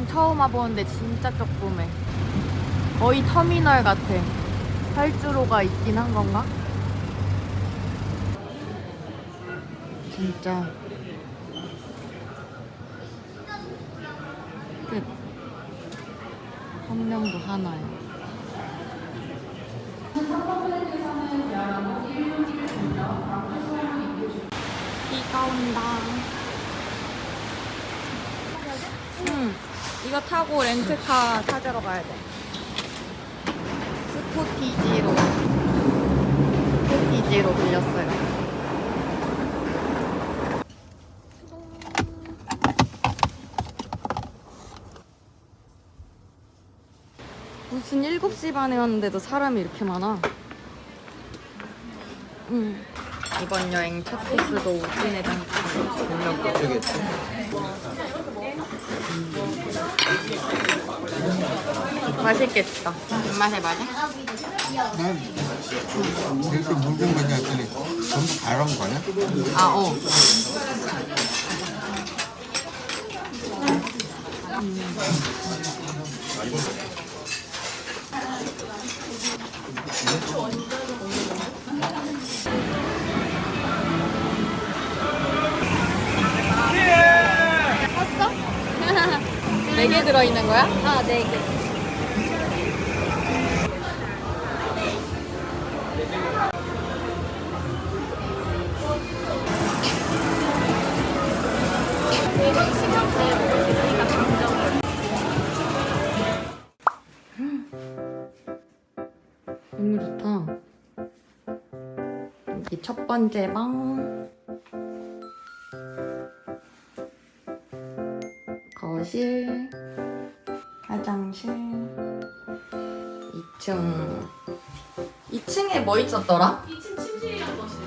인천공항 처음 와보는데 진짜 조그매. 거의 터미널 같아. 활주로가 있긴 한 건가? 진짜. 끝. 한 명도 하나요. 비가 온다. 응. 이거 타고 렌트카 찾으러 가야 돼. 스포티지로. 스포티지로 빌렸어요. 무슨 7시 반에 왔는데도 사람이 이렇게 많아. 응. 이번 여행 첫 코스도. 저기 맛있겠다. 입맛에 맞아? 난 이렇게 물건 가져왔더니 전부 가란 거야? 아, 어. 샀 네 개 들어있는 거야? 아, 네 개. 너무 좋다. 여기 첫 번째 방. 뭐 있었더라? 2층 침실이랑 거실.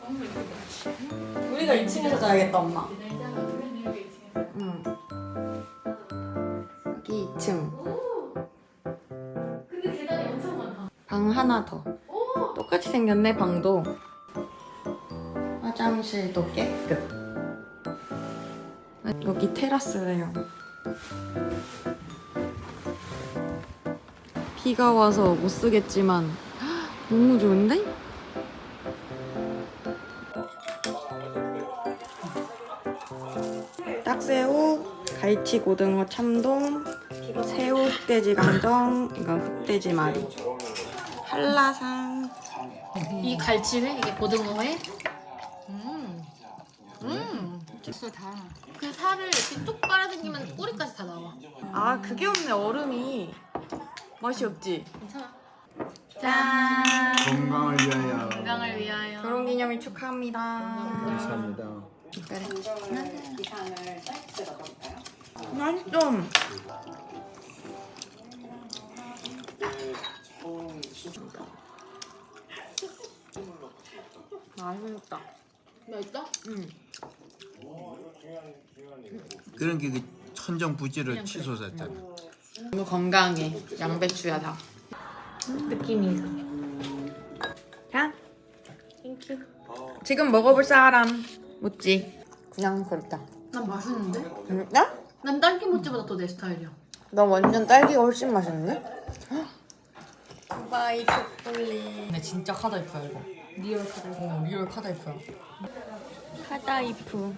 너무 예쁘다. 우리가 2층에서 자야겠다, 엄마. 날짜가 우리는 이렇게 2층에서. 응. 여기 2층. 오! 근데 계단이 엄청 많다. 방 하나 더. 오! 똑같이 생겼네, 방도. 화장실도 깨끗. 여기 테라스래요. 비가 와서 못 쓰겠지만 헉, 너무 좋은데? 딱새우, 갈치 고등어 참돔, 새우 흑돼지 강정, 이건 흑돼지 마리, 한라산, 이 갈치회? 이게 고등어회? 음. 음. 진짜 다. 그 살을 이렇게 뚝 빨아당기면 꼬리까지 다 나와. 아 그게 없네 얼음이 맛이 없지 괜찮아. 짠 건강을 위하여 건강을 위하여. 결혼 기념일 축하합니다 감사합니다. 그래 맛있어 맛있다 맛있어? 응 그런 게그 천정 부지를 취소했잖아. 너무 건강해 양배추야 다 느낌이 있어. 자, 땡큐. 지금 먹어볼 사람 묻지 그냥 그렇다 난 맛있는데? 응? 나? 난 딸기 모찌보다 더 내 스타일이야. 나 완전 딸기가 훨씬 맛있는데? 두바이 초콜릿 근데 진짜 카다이프야 이거 리얼 카드. 어 리얼 카다이프야 카다이프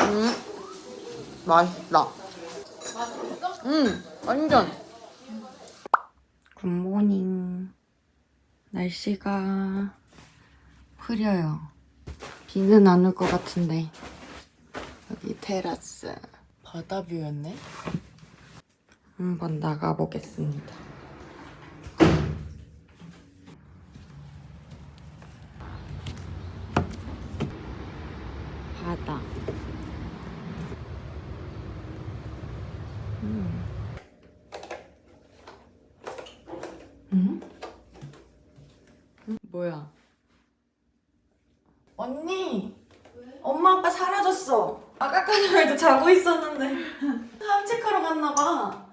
음 맛있다 맛있어? 음 완전. 굿모닝 날씨가 흐려요. 비는 안 올 것 같은데. 여기 테라스 바다 뷰였네. 한번 나가보겠습니다. 바다 뭐야? 언니! 엄마 아빠 사라졌어. 아까까지만 해도 자고 있었는데 산책하러 갔나 봐.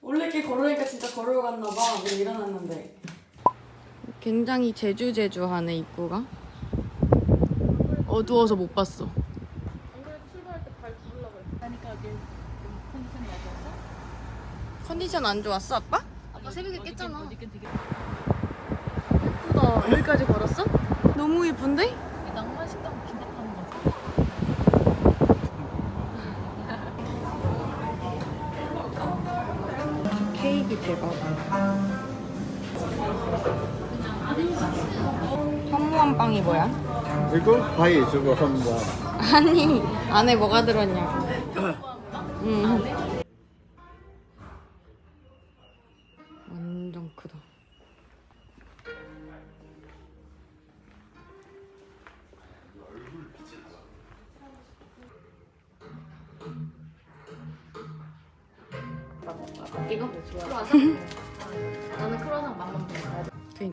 원래 이렇게 걸으니까 진짜 걸으러 갔나봐. 왜 일어났는데. 굉장히 제주제주하네 입구가. 어두워서 못 봤어. 컨디션 안 좋았어, 아빠? 아까 새벽에 깼잖아. 예쁘다. 여기까지 걸었어? 너무 예쁜데? 낭만 식당 김밥 파는 거지. 케이크 대박. 현무암 빵이 뭐야? 이거 파이 저거 한번 아니 안에 뭐가 들었냐? 음. 완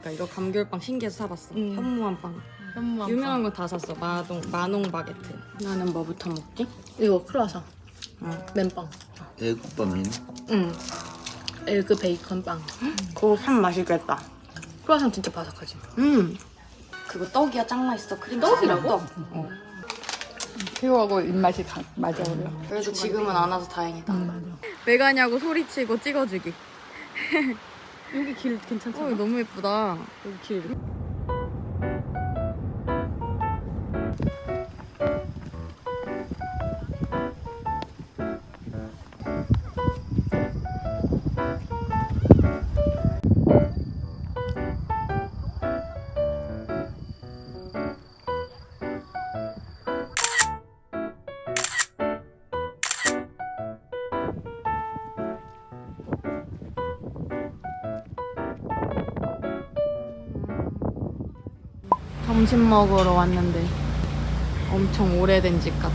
그러니까 이거 감귤빵 신기해서 사봤어. 현무암 빵. 현무암 유명한 거 다 샀어. 마동 마농 바게트. 나는 뭐부터 먹지? 이거 크로아상. 어. 맨빵. 애국빵이네. 응. 에그 베이컨 빵. 그거 참 맛있겠다. 크로아상 진짜 바삭하지. 음. 그거 떡이야 짱 맛있어. 크림 떡이라고? 떡. 어. 피우하고 입맛이 가, 맞아 올라. 그래도 지금은 안 와서 다행이다. 맞아. 왜 가냐고 소리치고 찍어주기. 여기 길 괜찮잖아. 어, 너무 예쁘다. 여기 길. 점심 먹으러 왔는데 엄청 오래된 집 같아.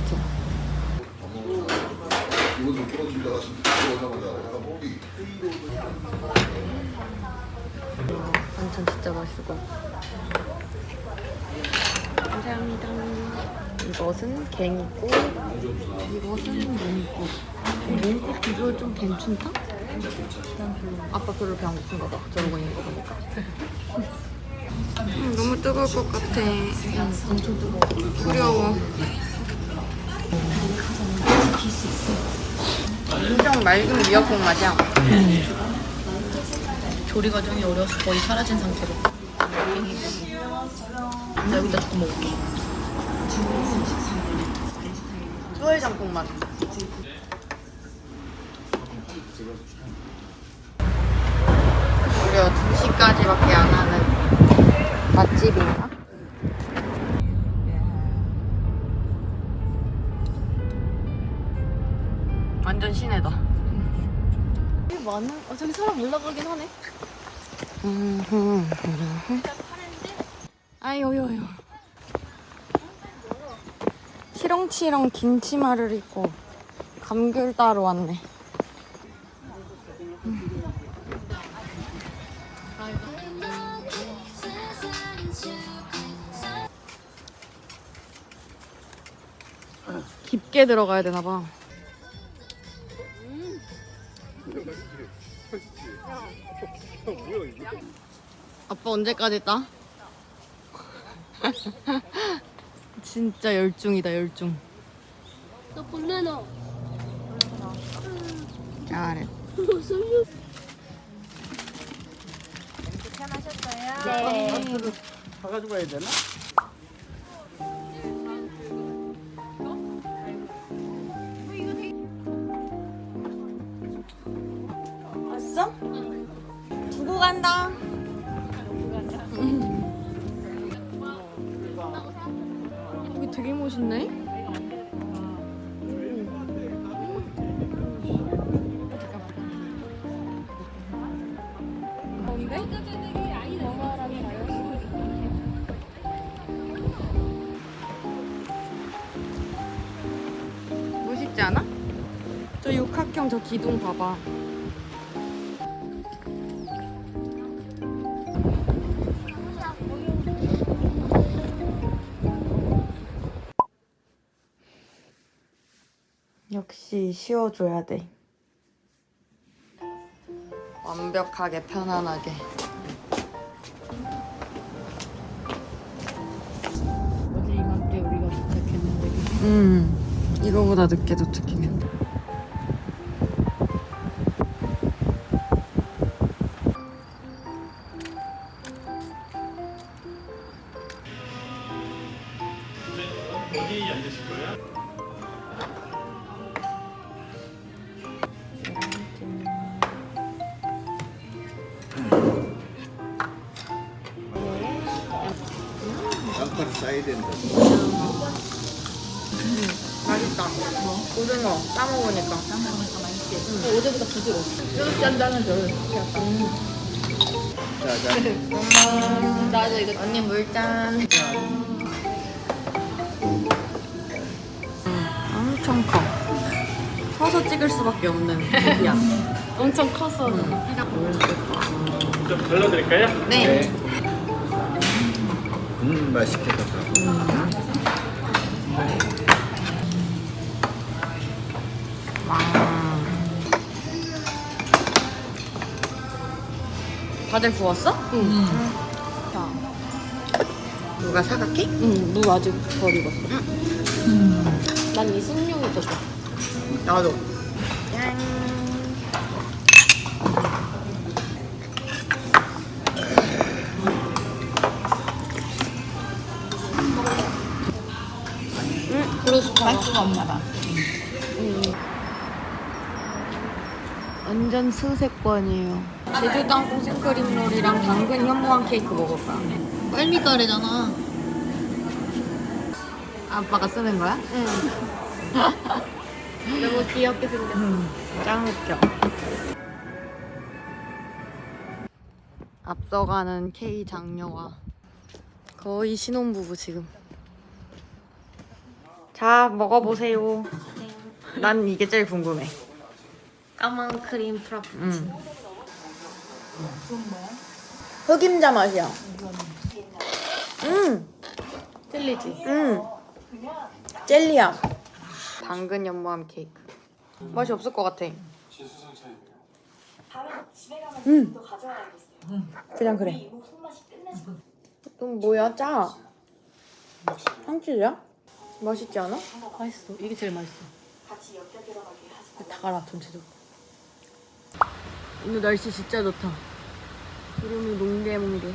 반찬 진짜 맛있을 것 같아. 감사합니다. 이것은 갱이고 이것은 몽국. 몽국 비주얼 좀 괜찮다? 아빠 별로 배안 고픈가 봐. 저러고 있는 거 보니까. 음, 너무 뜨거울 것 같아. 엄청 뜨거워. 두려워. 엄청 맑은 미역국 맛이야. 조리 과정이 어려워서 거의 사라진 상태로. 나 여기다 조금 먹을게. 쏘해장국 맛. 무려 2시까지밖에 안 하는 맛 집인가? 완전 시내다. 이게 많아? 어, 저기 사람 올라가긴 하네. 아유유유. 치렁치렁 김치말을 입고 감귤 따러 왔네. 깊게 들어가야 되나 봐. 아빠 언제까지 따? 진짜 열중이다 열중. 너 볼래 너? 잘해. 사가지고 가야 되나? 왔어? 두고 간다. 여기 되게 멋있네. 멋있지 않아? 저 육각형 저 기둥 봐봐. 역시 쉬어줘야 돼. 완벽하게 편안하게. 어제 이맘때 우리가 음 이거보다 늦게 도착했는 싸야 된다. 맛있다 고등어 싸먹으니까 어제보다 부드러워. 이렇게 짠짠한 절. 자자. 음, 나도 이거 언니 물짠 엄청 커 커서 찍을 수밖에 없는 고기야 엄청 커서. 좀 걸러드릴까요? 네. 음 맛있겠다. 다들 구웠어? 응. 자. 누가 사갈게? 응, 무 아직 덜 익었어. 난이 순룡이 더 좋아. 나도 그 럴 수가 없나 봐. 완전 스색권이에요 제주 땅콩 생크림 롤이랑 당근 현무암 케이크 먹을 거야 뻘미가래잖아. 아빠가 쓰는 거야? 응. 너무 귀엽게 생겼어. 짱 웃겨. 앞서가는 K 장녀와 거의 신혼부부 지금. 자 먹어보세요. 난 이게 제일 궁금해. 까만 크림 프라푸. 음. 흑임자 맛이야. 음, 젤리지. 음. 젤리야. 당근 연무암 케이크. 맛이 없을 것 같아. 음. 그냥 그래. 이건 뭐야? 짜. 한치야? 맛있지 않아? 맛있어. 이게 제일 맛있어. 다 갈아 전체적으로. 오늘 날씨 진짜 좋다. 구름이 몽게몽게.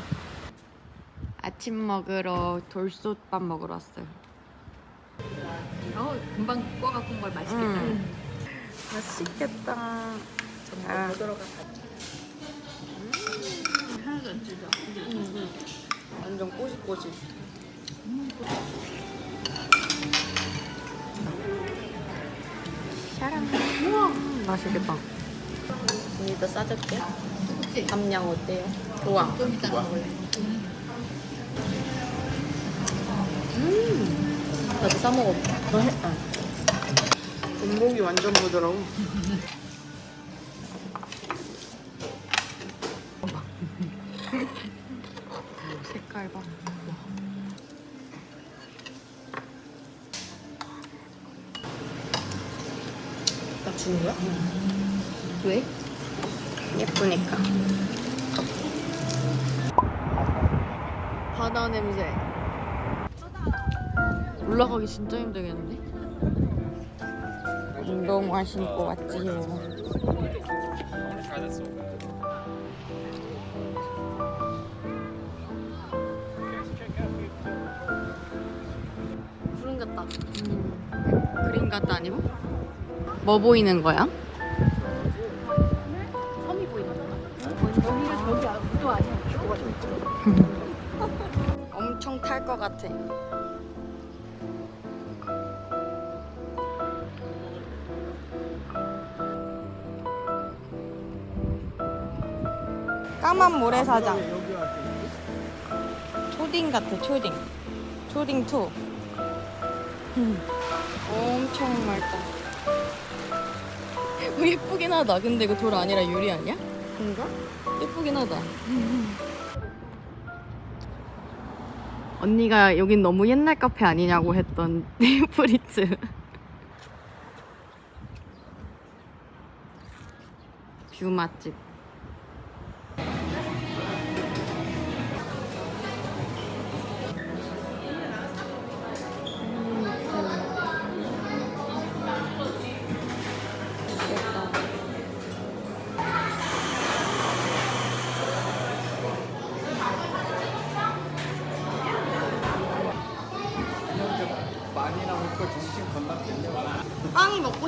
아침 먹으러 돌솥밥 먹으러 왔어요. 어, 금방 꺼갖고 온걸 맛있겠다. 음. 맛있겠다. 아, 들어가. 하나도 안 찔려. 완전 꼬시꼬시. 샤랑. 우와, 맛있겠다. 언니도 싸줄게. 감량 어때요? 좋아. 좀 이따 먹을래. 나도 싸 먹어. 맛있다. 전복이 완전 부드러워. 색깔 봐. 주는 거야? 왜? 예쁘니까. 바다 냄새. 올라가기 진짜 힘들겠는데? 운동화 신고 왔지요. 뭐 보이는 거야? 섬이 보이는 거야. 엄청 탈 것 같아. 까만 모래사장. 초딩 같아, 초딩. 초딩 2. 엄청 맑다. 어, 예쁘긴 하다. 근데 이거 돌 아니라 유리 아니야? 그런가? 예쁘긴 하다. 언니가 여긴 너무 옛날 카페 아니냐고 했던 프리츠. 뷰 맛집.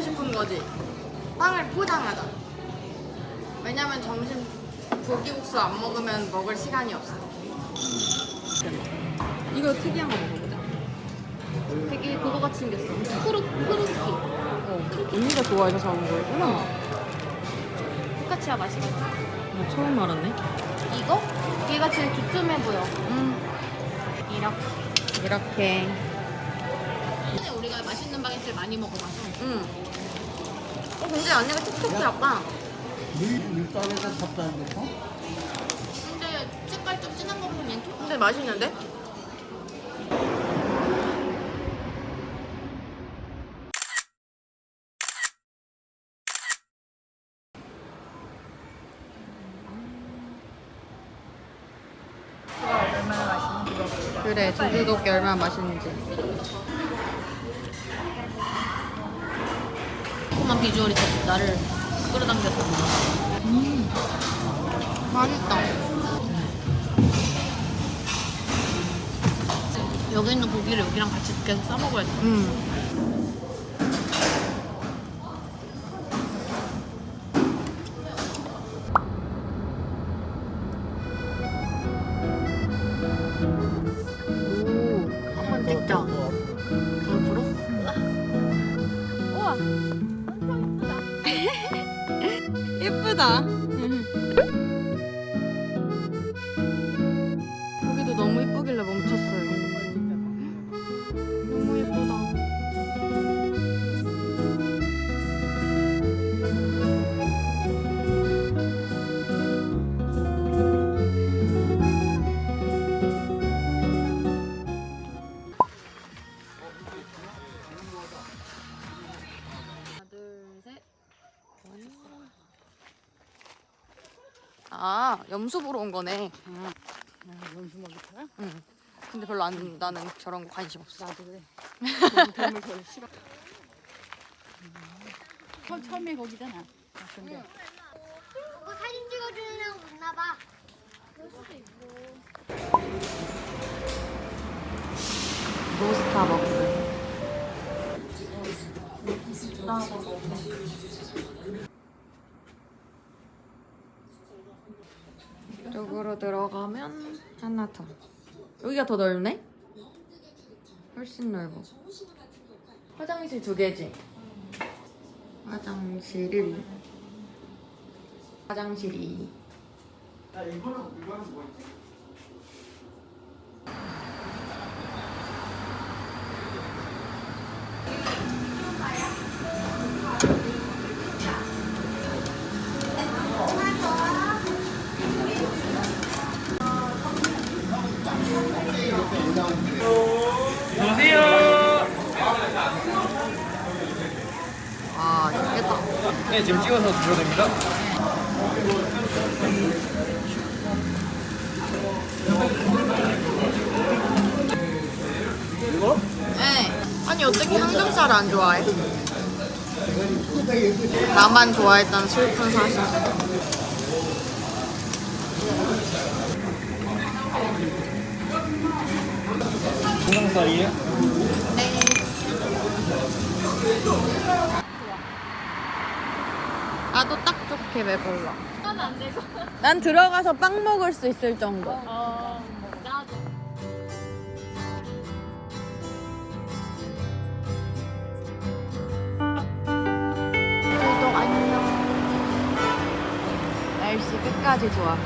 싶은 거지. 빵을 포장하자. 왜냐면 점심 고기국수 안 먹으면 먹을 시간이 없어. 이거 특이한 거 먹어보자. 되게 그거 같이 생겼어. 크루 크루키. 어, 언니가 좋아해서 사온 거였구나. 포카치아 맛이거든. 나 처음 알았네. 이거? 얘가 제일 두툼해 보여. 음, 이렇게. 이렇게. 최근에 우리가 맛있는 바게트를 많이 먹어봐서. 음. 어, 근데 언니가 촉촉해, 아빠. 밀가루에서 섭다는 거? 근데 색깔 좀 진한 거 보면 얘는 톡. 근데 맛있는데? 그래, 두부덮개 얼마나 맛있는지. 조그만 비주얼이 좀 나를 끌어당겼어. 맛있다. 여기 있는 고기를 여기랑 같이 계속 싸먹어야 돼. 음. 염소 보러 온 거네. 원수 먹이터야? 응. 근데 별로 안 나는 저런 거 관심 없어. 나도 그래. 처음 처음에 거기잖아. 아, 근데 뭐 사진 찍어주는 애가 없나 봐. 로스타벅스. 이쪽으로 들어가면 하나 더. 여기가 더 넓네? 훨씬 넓어. 화장실 두 개지? 화장실 1. 화장실 2. 아, 네, 지금 찍어서 드셔도 됩니다. 네. 아니 어떻게 삼겹살 안 좋아해? 나만 좋아했던 슬픈 사실. 중앙살이에요? 네. 나도 딱 좋게 배불러. 안 되고. 난 들어가서 빵 먹을 수 있을 정도. 어, 나도. 구독 안녕. 날씨 끝까지 좋아.